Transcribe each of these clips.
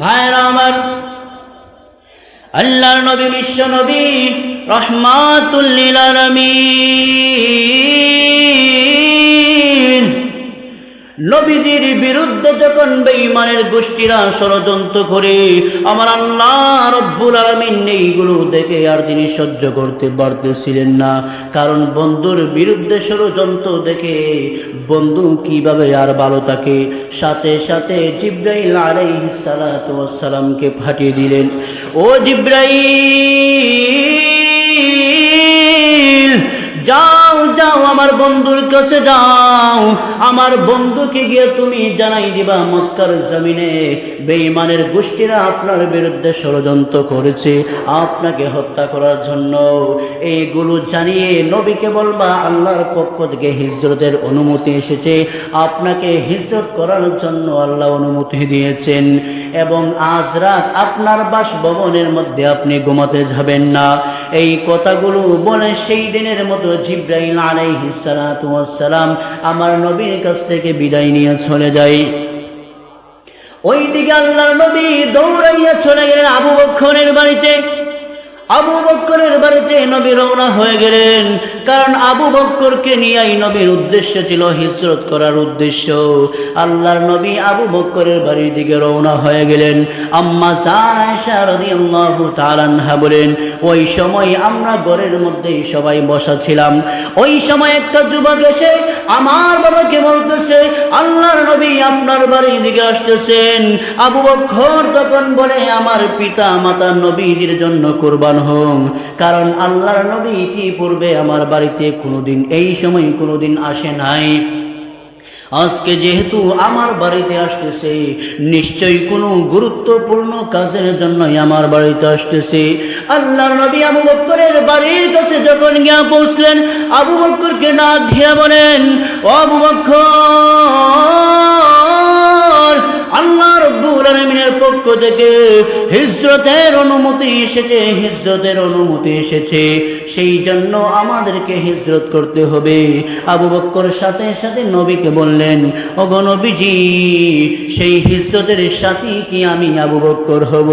ভাইরা আমার আল্লাহর নবী বিশ্ব নবী রহমাতুল্লিল আলামিন। নবীদের বিরুদ্ধে যখন বেঈমানের গোষ্ঠীরা ষড়যন্ত্র করে, আমার আল্লাহ রব্বুল আলামিন এইগুলো দেখে আর তিনি সহ্য করতে পারতেছিলেন না। কারণ বন্ধুর বিরুদ্ধে ষড়যন্ত্র দেখে বন্ধু কীভাবে আর ভালো থাকে? সাথে সাথে জিব্রাইল আলাইহিস সালাতু ওয়াস সালামকে ফাটিয়ে দিলেন। ও জিব্রাইল! আমার বন্ধুর কাছে যাও। আমার বন্ধুকে গিয়ে তুমি জানাই দিবা, মক্কার জমিনে বেঈমানের গোষ্ঠীরা আপনার বিরুদ্ধে ষড়যন্ত্র করেছে, আপনাকে হত্যা করার জন্য। এইগুলো জানিয়ে নবীকে বলবা, আল্লাহর পক্ষ থেকে হিজরতের অনুমতি এসেছে। আপনাকে হিজরত করার জন্য আল্লাহ অনুমতি দিয়েছেন। এবং আজ রাত আপনার বাসভবনের মধ্যে আপনি ঘুমাতে যাবেন না। এই কথাগুলো বলে সেই দিনের মতো জিব্রাইল ওয়াস সালাম আমার নবীর কাছ থেকে বিদায় নিয়ে চলে যাই ওই দিকে আল্লাহর নবী দৌড়াইয়া চলে গেলেন আবু বক্ষণের বাড়িতে। আবু বক্করের বাড়িতে নবী রওনা হয়ে গেলেন। কারণ আবু বক্করকে নিয়েই নবীর উদ্দেশ্য ছিল হিজরত করার উদ্দেশ্য। আল্লাহর নবী আবু বক্করের বাড়ির দিকে রওনা হয়ে গেলেন। আম্মা আনহা বলেন, ওই সময় আমরা ঘরের মধ্যেই সবাই বসা ছিলাম। ওই সময় একটা যুবক এসে আমার বাবাকে বলতেছে, আল্লাহর নবী আপনার বাড়ির দিকে আসতেছেন। আবু বক্কর তখন বলে, আমার পিতা মাতা নবীদের জন্য কোরবান হন কারণ আল্লাহর নবী ইতিপূর্বে আমার বাড়িতে কোনোদিন, এই সময় কোনোদিন আসে নাই। আজকে যেহেতু আমার বাড়িতে আসতেছে, নিশ্চয়ই কোনো গুরুত্বপূর্ণ কাজের জন্যই আমার বাড়িতে আসতেছে। আল্লাহর নবী আবু বক্করের বাড়ির কাছে যখন গিয়া পৌঁছলেন, আবু বক্করকে না দিয়ে বলেন আবু বক্কর আল্লাহ রব্বুল আলামিনের পক্ষ থেকে হিজরতের অনুমতি এসেছে, হিজরতের অনুমতি এসেছে। সেই জন্য আমাদেরকে হিজরত করতে হবে। আবু বক্কর সাথে সাথে নবীকে বললেন, ওগো সেই হিজরতের সাথী কি আমি আবু বক্কর হব?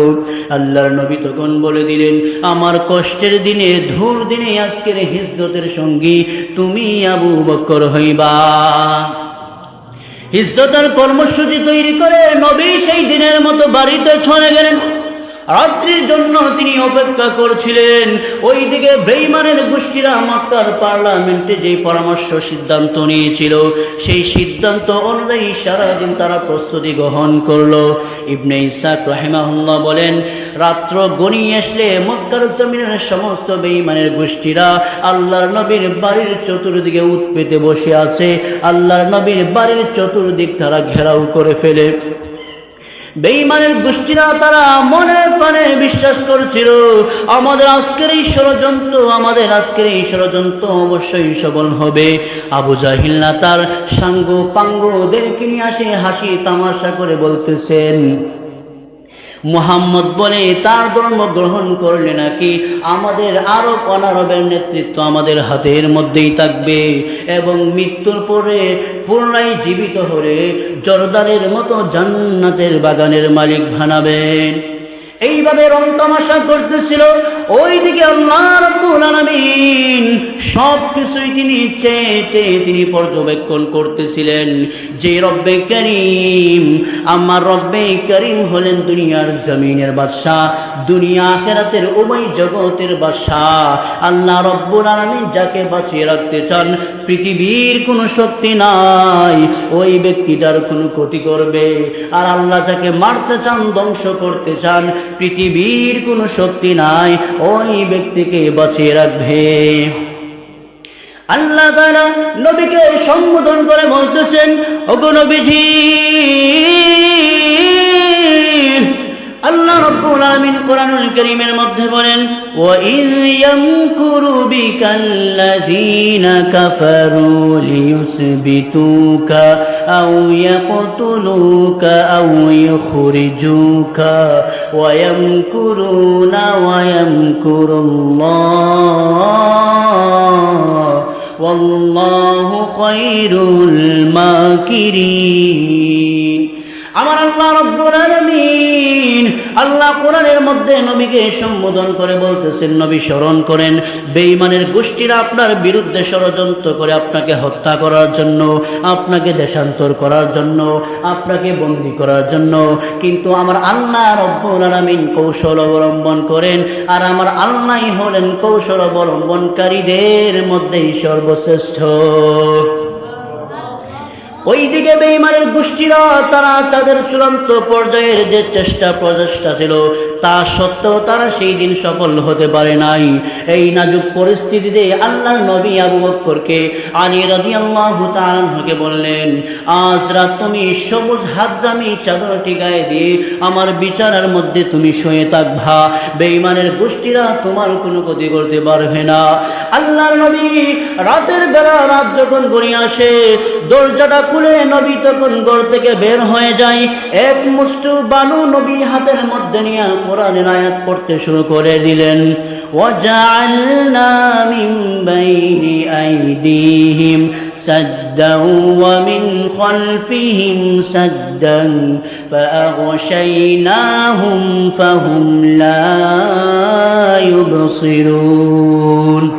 আল্লাহর নবী তখন বলে দিলেন, আমার কষ্টের দিনে, ধূর দিনে আজকের হিজরতের সঙ্গী তুমি আবু বক্কর হইবা। ইজ্জতের কর্মসূচি তৈরি করে নবী সেই দিনের মতো বাড়িতে ছড়ে গেলেন। রাত্রির জন্য তিনি অপেক্ষা করছিলেন। ওইদিকে বেইমানের গোষ্ঠীরা মক্কার পার্লামেন্টে যে পরামর্শ সিদ্ধান্ত নিয়েছিল, সেই সিদ্ধান্ত অনুযায়ী সারাদিন তারা প্রস্তুতি গ্রহণ করল। ইবনে ইসাক রাহেমাহুল্লাহ বলেন, রাত্র গণিয়ে আসলে মক্কার জমিনের সমস্ত বেইমানের গোষ্ঠীরা আল্লাহর নবীর বাড়ির চতুর্দিকে উৎপেতে বসে আছে। আল্লাহর নবীর বাড়ির চতুর্দিক তারা ঘেরাও করে ফেলে। বেইমানের গোষ্ঠীরা তারা মনে প্রাণে বিশ্বাস করছিল, আমাদের আজকের এই ষড়যন্ত্র, আমাদের আজকের এই ষড়যন্ত্র অবশ্যই সফল হবে। আবু জাহিল্লা তার সাঙ্গ পাঙ্গদেরকে নিয়ে আসে হাসি তামাশা করে বলতেছেন মুহাম্মদ বলে তার ধর্ম গ্রহণ করলে নাকি আমাদের আরব অনারবের নেতৃত্ব আমাদের হাতের মধ্যেই থাকবে এবং মৃত্যুর পরে পুনরায় জীবিত হলে জর্দারের মতো জান্নাতের বাগানের মালিক বানাবেন। এইভাবে রং তামাশা করতেছিল। ওইদিকে আল্লাহ রব্বুল আলামিন সব কিছুই তিনি চেয়ে চেয়ে তিনি পর্যবেক্ষণ করতেছিলেন যে রব্বে করিম, আমার রব্বে করিম হলেন দুনিয়ার জমিনের বাদশাহ, দুনিয়া আখেরাতের উভয় জগতের বাদশাহ। আল্লাহ রব্বুল আলামিন যাকে বাঁচিয়ে রাখতে চান, পৃথিবীর কোনো শক্তি নাই, ওই ব্যক্তিটার কোনো ক্ষতি করবে। আর আল্লাহ যাকে মারতে চান, ধ্বংস করতে চান পৃথিবীর কোনো শক্তি নাই, ওই ব্যক্তিকে বাঁচিয়ে রাখবে। আল্লাহ তারা নবীকে সম্বোধন করে বলতেছেন, ওগো নবীজি আল্লাহ রব্বুল আলামিন কোরআনুল কারীমের মধ্যে বলেন ওয়া ইয ইয়ামকুরু বিকাল্লাযীনা কাফারু লিয়ুসবিতুকা আও ইয়াকতুলুকা আও ইখরিজুকা ওয়া ইয়ামকুরুনা ওয়া ইয়ামকুরুল্লাহ والله خير الماكرين আমার আল্লাহ রব্বুল আলামিন আল্লাহ কোরআনের মধ্যে নবীকে সম্বোধন করে বলতেছেন, নবী স্মরণ করেন। বেঈমানের গোষ্ঠীরা আপনার বিরুদ্ধে ষড়যন্ত্র করে আপনাকে হত্যা করার জন্য, আপনাকে দেশান্তর করার জন্য, আপনাকে বন্দী করার জন্য, কিন্তু আমার আল্লাহ রব্বুল আলামিন কৌশল অবলম্বন করেন আর আমার আল্লাহ হলেন কৌশল অবলম্বনকারীদের মধ্যেই সর্বশ্রেষ্ঠ। ওইদিকে বেইমানের গোষ্ঠীরা, তারা তাদের চূড়ান্ত পর্যায়ের যে চেষ্টা, প্রচেষ্টা ছিল, তা সত্ত্বেও তারা সেই দিন সফল হতে পারে নাই। এই নাজুক পরিস্থিতিতে আল্লাহ নবী আবু বক্করকে আলী রাজি আল্লাহ তালকে বললেন, আজ রাত তুমি সবুজ হাতরামি চাদরটি গায়ে দিয়ে আমার বিচারের মধ্যে তুমি শুয়ে থাকবা। বেইমানের গোষ্ঠীরা তোমার কোনো ক্ষতি করতে পারবে না। আল্লাহর নবী রাতের বেলা রাত যখন গড়িয়ে আসে, দরজাটা খুলে নবী তখন ঘর থেকে বের হয়ে যায় এক মুষ্টু বালু নবী হাতের মধ্যে নিয়ে কোরআনের আয়াত পড়তে শুরু করে দিলেন وجعلنا من بين أيديهم سدا ومن خلفهم سدا فأغشيناهم فهم لا يبصرون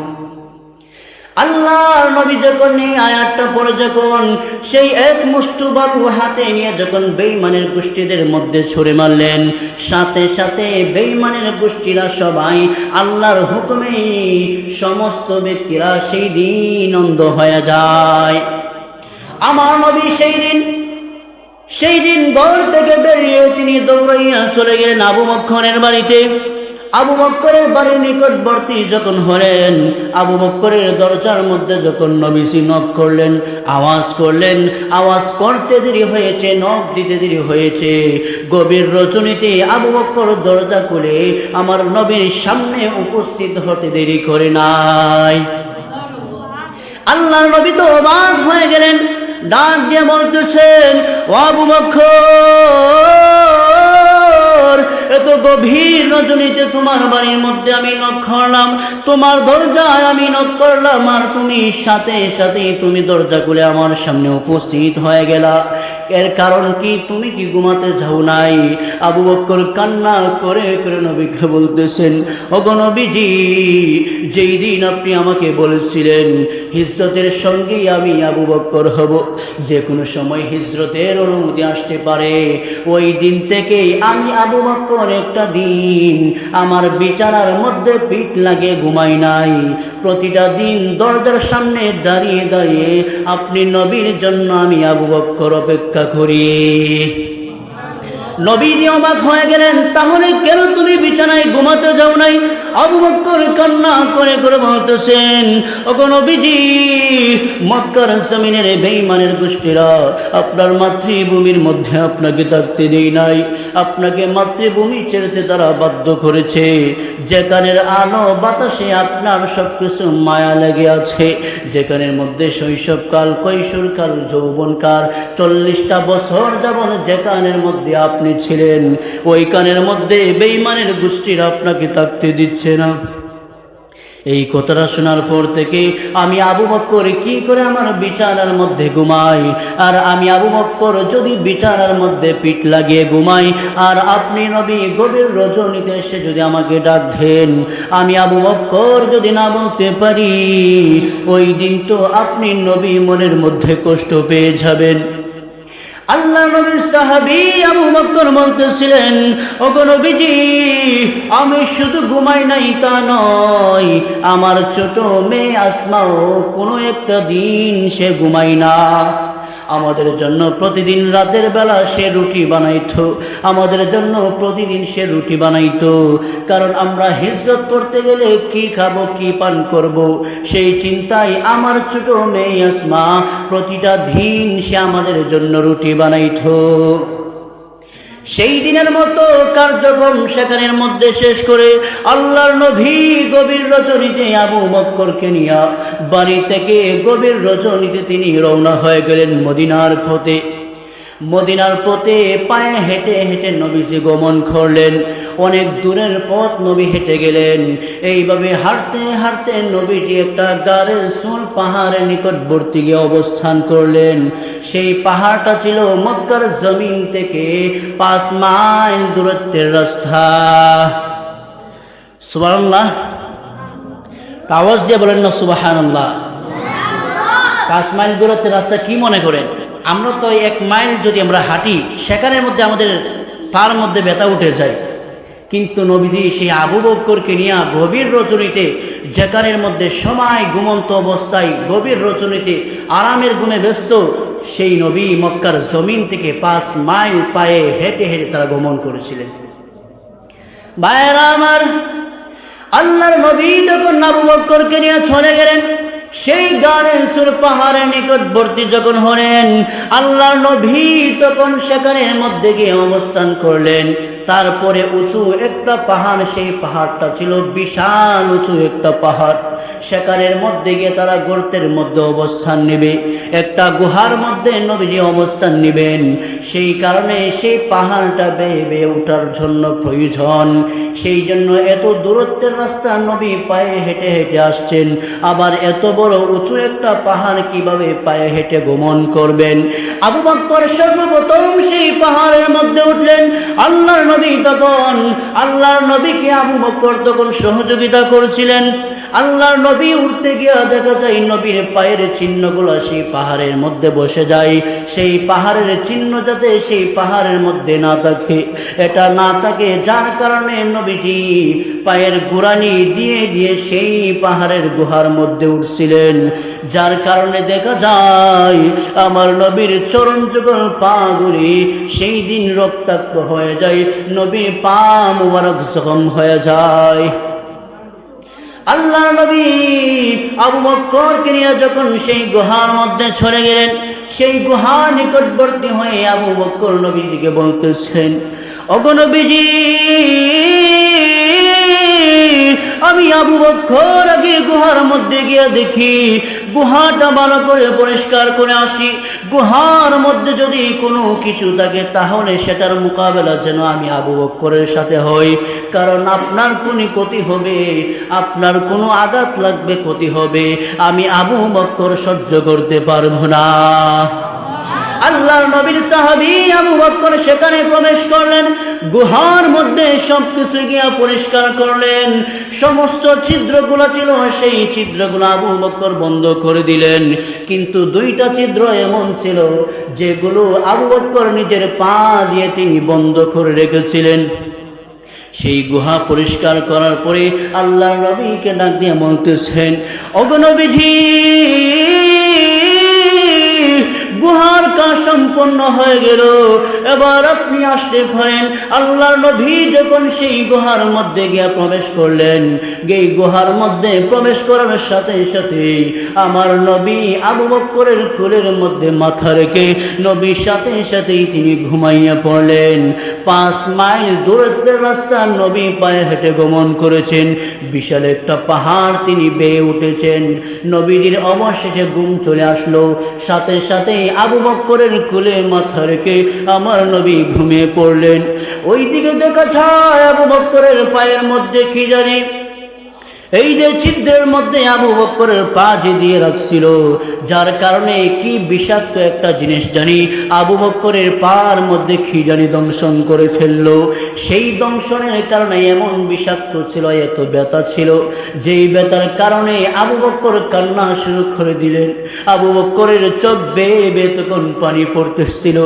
আল্লাহ নবী যখন এই আয়াতটা পড়ে, যখন সেই এক মুষ্টু বালু হাতে নিয়ে যখন বেইমানের গোষ্ঠীদের মধ্যে ছুড়ে মারলেন, সাথে সাথে বেইমানের গোষ্ঠীরা সবাই আল্লাহর হুকুমে সমস্ত ব্যক্তিরা সেই দিন অন্ধ হয়ে যায়। আমার নবী সেই দিন সেই দিন ঘর থেকে বেরিয়ে তিনি দৌড়াইয়া চলে গেলেন আবু মক্ষণের বাড়িতে। আবু বক্করের বাড়ির নিকটবর্তী যখন হলেন, আবু বক্করের দরজার মধ্যে যখন নবীসি নখ করলেন, আওয়াজ করলেন, আওয়াজ করতে দেরি হয়েছে, নখ দিতে দেরি হয়েছে, গভীর রচনীতে আবু বক্কর দরজা খুলে আমার নবীর সামনে উপস্থিত হতে দেরি করে নাই। আল্লাহর নবী তো অবাক হয়ে গেলেন, ডাক দিয়ে বলতেছেন আবু বক্কর! এত গভীর রজনীতে তোমার বাড়ির মধ্যে আমি নখ করলাম তোমার দরজায় আমি নখ করলাম, আর তুমি সাথে সাথে তুমি দরজা খুলে আমার সামনে উপস্থিত হয়ে গেলা। এর কারণ কি? তুমি কি ঘুমাতে যাও নাই? আবু বক্কর কান্না করে করে নবীকে বলতেছেন, ওগো নবীজি, যেই দিন আপনি আমাকে বলেছিলেন, হিজরতের সঙ্গেই আমি আবু বক্কর হব। যে কোনো সময় হিজরতের অনুমতি আসতে পারে। ওই দিন থেকেই আমি আবু বক্কর একটা দিন। আমার বিচারার মধ্যে পিঠ লাগে, ঘুমাই নাই। প্রতিটা দিন দরজার সামনে দাঁড়িয়ে দাঁড়িয়ে আপনি নবীর জন্য আমি আবু বক্কর অপেক্ষা করি। নবী অবাক হয়ে গেলেন, তাহলে কেন তুমি বিছানায় ঘুমাতে যাও নাই? আবু বক্কর কান্না করে করে বলতেছেন ওগো নবীজি, মক্কার জমিনের বেঈমানের গোষ্ঠীরা আপনার মাতৃভূমির মধ্যে আপনাকে থাকতে দেই নাই। আপনাকে মাতৃভূমি ছেড়েতে তারা বাধ্য করেছে। যেখানের আলো বাতাসে আপনার সব কিছু মায়া লেগে আছে। যেখানের মধ্যে শৈশবকাল, কৈশোরকাল, যৌবনকাল, চল্লিশটা বছর যাবন যেখানের মধ্যে আপনি ছিলেন। ওই কানের মধ্যে বেইমানের গোষ্ঠীরা আপনাকে থাকতে দিচ্ছে না। এই কথাটা শোনার পর থেকে আমি আবু বক্কর কি করে আমার বিছানার মধ্যে ঘুমাই? আর আমি আবু বক্কর যদি বিছানার মধ্যে পিঠ লাগিয়ে ঘুমাই, আর আপনি নবী গভীর রজনীতে এসে যদি আমাকে ডাক দেন, আমি আবু বক্কর যদি না বলতে পারি, ওই দিন তো আপনি নবী মনের মধ্যে কষ্ট পেয়ে যাবেন। আল্লাহ নবীর সাহাবি আবু বকর বলতেছিলেন ও নবীজি, আমি শুধু ঘুমাই নাই তা নয়, আমার ছোট মেয়ে আসমাও কোনো একটা দিন সে ঘুমাই না। আমাদের জন্য প্রতিদিন রাতের বেলা সে রুটি বানাইত। আমাদের জন্য প্রতিদিন সে রুটি বানাইত। কারণ আমরা হিজরত করতে গেলে কি খাব, কি পান করব? সেই চিন্তায় আমার ছোট মেয়ে আসমা প্রতিটা দিন সে আমাদের জন্য রুটি বানাইতো। সেই দিনের মতো কার্যক্রম সেখানের মধ্যে শেষ করে আল্লাহর নভী গভীর রচনীতে আবু মক্করকে নিয়ে বাড়ি থেকে গভীর রচনীতে তিনি রওনা হয়ে গেলেন মদিনার পথে। মদিনার পথে পায়ে হেঁটে হেঁটে নবীজি গমন করলেন। অনেক দূরের পথ নবী হেঁটে গেলেন। এইভাবে হাঁটতে হাঁটতে নবীজি একটা গাড়ের সুল পাহাড়ের নিকটবর্তী গিয়ে অবস্থান করলেন। সেই পাহাড়টা ছিল মক্কার জমিন থেকে পাঁচ মাইল দূরত্বের রাস্তা। সুবহানাল্লাহ। আওয়াজ দিয়ে বলেন না সুবহানাল্লাহ। পাঁচ মাইল দূরত্বের রাস্তা কি মনে করেন? আমরা তো এক মাইল যদি আমরা হাঁটি, সেখানের মধ্যে আমাদের পার মধ্যে ব্যথা উঠে যায়। কিন্তু নবীদি সেই আবু বক্করকে নিয়ে গভীর রচনীতে, যেখানের মধ্যে সময় ঘুমন্ত অবস্থায় গভীর রচনীতে আরামের গুণে ব্যস্ত, সেই নবী মক্কার জমিন থেকে পাঁচ মাইল পায়ে হেঁটে হেঁটে তারা গমন করেছিলেন। ভাইয়েরা আমার, আল্লাহর নবী যখন আবু বক্করকে নিয়ে চলে গেলেন সেই গানে সুর পাহাড়ের নিকটবর্তী যখন হলেন আল্লাহ নবী তখন সেখানে মধ্যে গিয়ে অবস্থান করলেন। তারপরে উঁচু একটা পাহাড়, সেই পাহাড়টা ছিল বিশাল উঁচু একটা পাহাড়। সেখানের মধ্যে গিয়ে তারা গর্তের মধ্যে অবস্থান নেবে। একটা গুহার মধ্যে নবীজি অবস্থান নেবেন। সেই কারণে সেই পাহাড়টা বেয়ে বেয়ে ওঠার জন্য প্রয়োজন। সেই জন্য এত দূরত্বের রাস্তা নবী পায়ে হেঁটে হেঁটে আসছেন। আবার এত বড় উঁচু একটা পাহাড় কীভাবে পায়ে হেঁটে গমন করবেন? আবু বক্কর সর্বপ্রথম সেই পাহাড়ের মধ্যে উঠলেন। আল্লাহর নবী তখন আল্লাহর নবীকে আবু বক্কর তখন সহযোগিতা করছিলেন। আল্লাহর নবী উঠতে গিয়া দেখা যায় নবীর পায়ের চিহ্নগুলো সেই পাহাড়ের মধ্যে বসে যায়। সেই পাহাড়ের চিহ্ন যাতে সেই পাহাড়ের মধ্যে না থাকে, এটা না থাকে, যার কারণে নবীজি পায়ের গুড়ানি দিয়ে দিয়ে সেই পাহাড়ের গুহার মধ্যে উঠছিলেন। যার কারণে দেখা যায়, আমার নবীর চরণ যুগল পা গুলি সেই দিন রক্তাক্ত হয়ে যায়, নবীর পা মুবারক জখম হয়ে যায়। আল্লাহ নবী আবু বক্করকে নিয়ে যখন সেই গুহার মধ্যে চলে গেলেন, সেই গুহা নিকটবর্তী হয়ে আবু বক্কর নবীজিকে বলতেছেন অগনবীজি আমি আবু বক্কর আগে গুহার মধ্যে গিয়ে দেখি, গুহাটা ভালো করে পরিষ্কার করে আসি। গুহার মধ্যে যদি কোনো কিছু থাকে, তাহলে সেটার মোকাবেলা যেন আমি আবু বক্করের সাথে হই। কারণ আপনার কোনো ক্ষতি হবে, আপনার কোনো আঘাত লাগবে, ক্ষতি হবে। আমি আবু বক্কর সহ্য করতে পারব না। আল্লাহর নবীর সাহাবী আবু বক্কর সেখানে প্রবেশ করলেন, গুহার মধ্যে সবকিছু গিয়া পরিষ্কার করলেন। সমস্ত ছিদ্রগুলো ছিল, সেই ছিদ্রগুলো আবু বক্কর বন্ধ করে দিলেন। কিন্তু দুইটা ছিদ্র এমন ছিল, যেগুলো আবু বক্কর নিজের পা দিয়ে তিনি বন্ধ করে রেখেছিলেন। সেই গুহা পরিষ্কার করার পরে আল্লাহর নবীকে ডাক দিয়ে বলতেছেন অগনবীজি গুহার কাজ সম্পন্ন হয়ে গেল। এবার আপনি আসতে পারেন, আল্লাহর নবী যখন সেই গুহার মধ্যে গিয়া প্রবেশ করলেন এই গুহার মধ্যে প্রবেশ করার সাথে সাথে আমার নবী আবু বক্করের কোলের মধ্যে মাথা রেখে নবীর সাথে সাথেই তিনি ঘুমাইয়া পড়লেন। পাঁচ মাইল দূরত্বের রাস্তা নবী পায়ে হেঁটে গমন করেছেন। বিশাল একটা পাহাড় তিনি বেয়ে উঠেছেন। নবীজির অবশেষে ঘুম চলে আসলো। সাথে সাথেই আবু বক্করের কুলে মাথা রেখে আমার নবী ঘুমিয়ে পড়লেন। ওই দিকে দেখা যায় আবু বক্করের পায়ের মধ্যে কি জানি এই যে ছিদ্রের মধ্যে আবু বক্করের পা যে দিয়ে রাখছিল, যার কারণে কি বিষাক্ত একটা জিনিস জানি, আবু বক্করের পার মধ্যে কি জানি দংশন করে ফেলল। সেই দংশনের কারণে এমন বিষাক্ত ছিল, এত ব্যথা ছিল, যেই ব্যথার কারণে আবু বক্কর কান্না শুরু করে দিলেন। আবু বক্করের চোখ বেয়ে বেয়ে তখন পানি পড়তেছিল।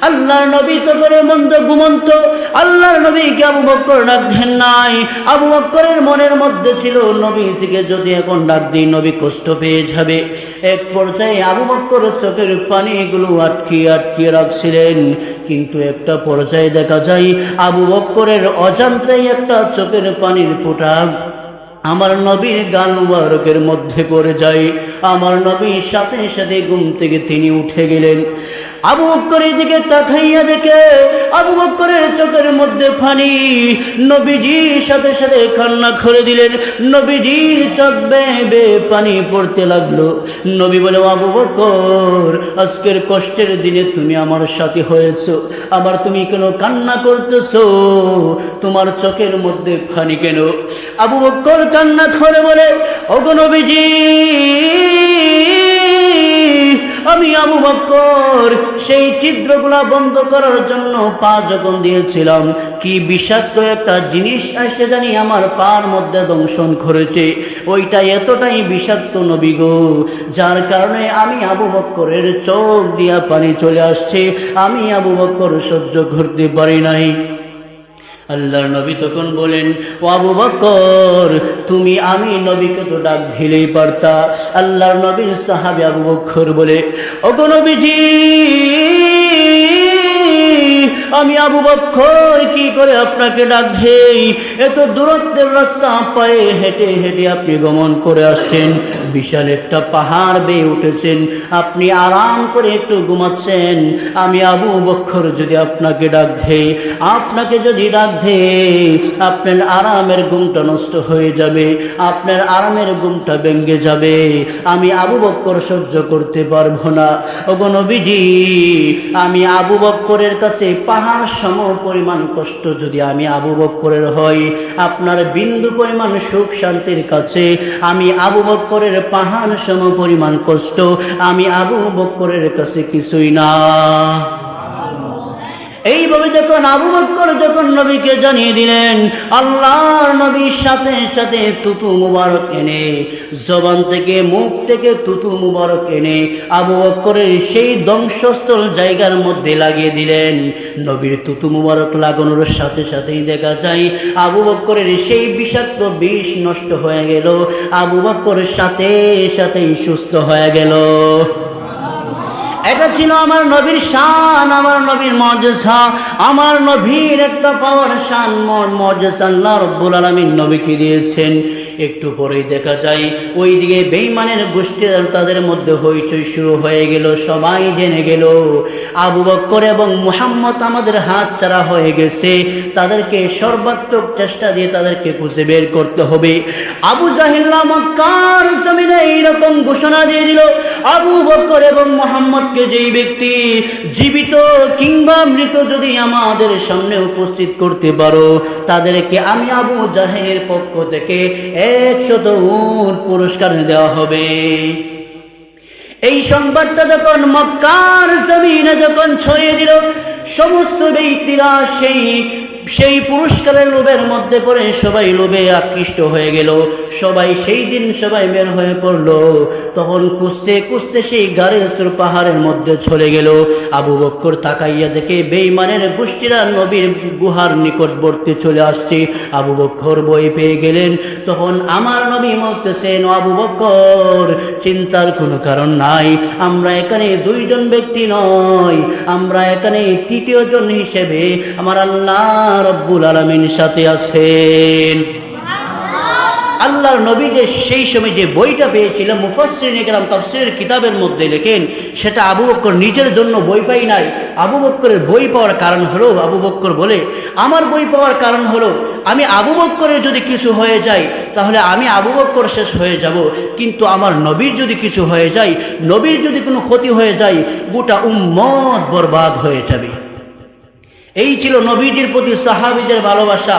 আল্লাহর নবী তখন মন্দ ঘুমন্ত, আল্লাহর নবীকে আবু বক্কর ডাকতেন নাই। আবু বক্করের মনের মধ্যে ছিল নবীজিকে যদি এখন ডাক দিই, নবী কষ্ট পেয়ে যাবে। এক পর্যায়ে আবু বক্কর চোখের পানিগুলো রাখছিলেন। কিন্তু একটা পর্যায়ে দেখা যায়, আবু বক্করের অজান্তেই একটা চোখের পানির ফোঁটা আমার নবীর গাল মুবারকের মধ্যে পড়ে যায়। আমার নবীর সাথে সাথে ঘুম থেকে তিনি উঠে গেলেন। আবু বক্করের দিকে তাকাইয়া দেখে, আবু বক্করের চোখের মধ্যে পানি নবীজির সাথে সাথে কান্না করে দিলেন। নবীজির চোখ বেয়ে পানি পড়তে লাগল। নবী বলে আবু বক্কর, আজকের কষ্টের দিনে তুমি আমার সাথে হয়েছো। আবার তুমি কেন কান্না করতেছো? তোমার চোখের মধ্যে পানি কেন? আবু বক্কর কান্না করে বলে অগনবীজি আমি আবু বক্কর, সেই চিত্রগুলা বন্ধ করার জন্য পা যখন দিয়েছিলাম, কি বিষাক্ত একটা জিনিস এসে জানি আমার পার মধ্যে দংশন করেছে। ওইটা এতটাই বিষাক্ত নবী গো, যার কারণে আমি আবু বক্করের চোখ দিয়া পানি চলে আসছে, আমি আবু বক্কর সহ্য করতে পারি নাই। আল্লাহর নবী তখন বলেন, ও আবু বকর তুমি আমি নবীকে তো ডাক দিলেই পারতা। আল্লাহর নবীর সাহাবি আবু বকর বলে ও নবীজি আমি আবু বক্ষর কি করে আপনাকে ডাক দেই এত দূরত্বের রাস্তা পায়ে হেঁটে হেঁটে আপনি গমন করে আসছেন। বিশাল একটা পাহাড় বেয়ে উঠেছেন। আপনি আরাম করে একটু ঘুমাচ্ছেন। আমি আবু বক্ষর যদি আপনাকে ডাক দেই আপনাকে যদি ডাক দেই আপনার আরামের ঘুমটা নষ্ট হয়ে যাবে, আপনার আরামের ঘুমটা ভেঙ্গে যাবে। আমি আবু বক্কর সহ্য করতে পারব না। ওগো নবীজি, আমি আবু বক্করের কাছে পাহাড় সম পরিমাণ কষ্ট যদি আমি আবু বক্করের হই, আপনার বিন্দু পরিমাণ সুখ শান্তির কাছে, আমি আবু বক্করের পাহাড় সম পরিমাণ কষ্ট, আমি আবু বক্করের কাছে কিছুই না। এইভাবে যখন আবু বক্কর যখন নবীকে জানিয়ে দিলেন, আল্লাহর নবীর সাথে সাথে তুতু মুবারক এনে, জবান থেকে মুখ থেকে তুতু মুবারক এনে আবু বক্করের সেই ধ্বংসস্থল জায়গার মধ্যে লাগিয়ে দিলেন। নবীর তুতু মুবারক লাগানোর সাথে সাথেই দেখা যায়, আবু বক্করের সেই বিষাক্ত বিষ নষ্ট হয়ে গেল, আবু বক্করের সাথে সাথেই সুস্থ হয়ে গেল। এটা ছিল আমার নবীর শান, আমার নবীর মর্যাদা। আমার নবীর একটা পাওয়ার শান মর্যাদা আল্লাহ রব্বুল আলামিন নবীকে দিয়েছেন। একটু পরেই দেখা যায়, ওইদিকে বেইমানের গোষ্ঠী তাদের মধ্যে হইচই শুরু হয়ে গেল, সবাই জেনে গেল। আবু বক্কর এবং মুহাম্মদ আমাদের হাত ছাড়া হয়ে গেছে। তাদেরকে সর্বাত্মক চেষ্টা দিয়ে তাদেরকে খুঁজে বের করতে হবে। আবু জাহিল্লা মক্কার জমিনে এইরকম ঘোষণা দিয়ে দিল। আবু বক্কর এবং মোহাম্মদকে যেই ব্যক্তি জীবিত কিংবা মৃত যদি আমাদের সামনে উপস্থিত করতে পারো, তাদেরকে আমি আবু জাহের পক্ষ থেকে একশত উট পুরস্কার দেওয়া হবে। এই সংবাদটা যখন মক্কার জমিনে যখন ছড়িয়ে দিল, সমস্ত ব্যক্তিরা সেই সেই পুরস্কারের লোভের মধ্যে পড়ে সবাই লোভে আকৃষ্ট হয়ে গেল। সবাই সেই দিন সবাই বের হয়ে পড়ল। তখন কুস্তে কুস্তে সেই গারেসুর পাহাড়ের মধ্যে চলে গেল। আবু বক্কর তাকাইয়া দেখে বেইমানের গোষ্ঠীরা নবীর গুহার নিকটবর্তী চলে আসছে। আবু বক্কর বই পেয়ে গেলেন। তখন আমার নবী বলতেছেন আবু বক্কর, চিন্তার কোনো কারণ নাই। আমরা এখানে দুইজন ব্যক্তি নয়। আমরা এখানে তৃতীয় জন হিসেবে। আমার আল্লাহ রব্বুল আলমিন সাথে আছেন। আল্লাহর নবী যে সেই সময় যে বইটা পেয়েছিল মুফাসরিন তাফসিরের কিতাবের মধ্যে লেখেন, সেটা আবু বক্কর নিজের জন্য বই পাই নাই। আবু বক্করের বই পাওয়ার কারণ হলো, আবু বক্কর বলে, আমার বই পাওয়ার কারণ হলো, আমি আবু বক্করের যদি কিছু হয়ে যায়, তাহলে আমি আবু বক্কর শেষ হয়ে যাব। কিন্তু আমার নবীর যদি কিছু হয়ে যায়, নবীর যদি কোনো ক্ষতি হয়ে যায়, গোটা উম্মত বরবাদ হয়ে যাবে। এই ছিল নবীজির প্রতি সাহাবিদের ভালোবাসা।